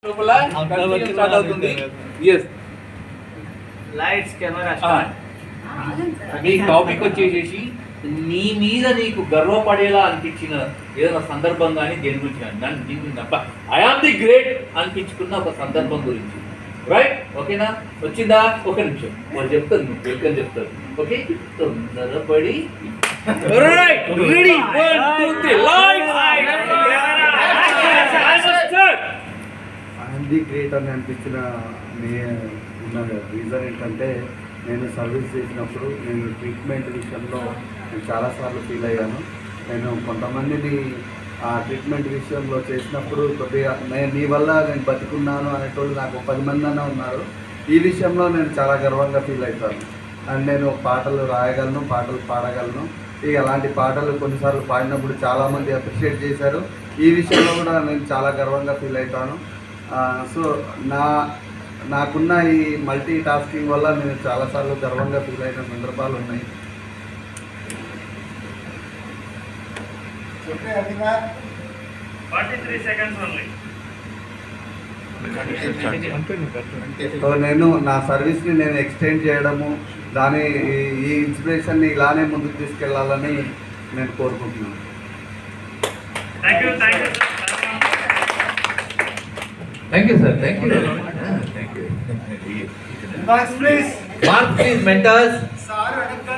Start అవుతుంది lights camera మీ topic వచ్చేసేసి నీ మీద నీకు గర్వపడేలా అనిపించిన ఏదైనా సందర్భం కానీ దేని గురించి కానీ దీని తప్ప ఐఆమ్ ది గ్రేట్ అనిపించుకున్న ఒక సందర్భం గురించి రైట్ ఓకేనా వచ్చిందా ఒక నిమిషం వాళ్ళు చెప్తారు నువ్వు చెప్తారు ఓకే తొందరపడి రెడీ ది గ్రేట్ అని అనిపించిన మే ఉన్న రీజన్ ఏంటంటే నేను సర్వీస్ చేసినప్పుడు నేను ట్రీట్మెంట్ విషయంలో నేను చాలాసార్లు ఫీల్ అయ్యాను నేను కొంతమందిని ఆ ట్రీట్మెంట్ విషయంలో చేసినప్పుడు కొద్దిగా నేను నీ వల్ల నేను బతుకున్నాను అనేటోళ్ళు నాకు పది మంది అన్న ఉన్నారు ఈ విషయంలో నేను చాలా గర్వంగా ఫీల్ అవుతాను అండ్ నేను పాటలు రాయగలను పాటలు పాడగలను ఇక అలాంటి పాటలు కొన్నిసార్లు పాడినప్పుడు చాలామంది అప్రిషియేట్ చేశారు ఈ విషయంలో కూడా నేను చాలా గర్వంగా ఫీల్ అవుతాను సో నా నాకున్న ఈ మల్టీ టాస్కింగ్ వల్ల నేను చాలాసార్లు గర్వంగా ఫీల్ అయిన సందర్భాలు ఉన్నాయి సో నేను నా సర్వీస్ని నేను ఎక్స్టెండ్ చేయడము దాని ఈ ఇన్స్పిరేషన్ని ఇలానే ముందుకు తీసుకెళ్లాలని నేను కోరుకుంటున్నాను Thank you, sir. Thank you. Thank you. Marks, please. Marks, please, mentors.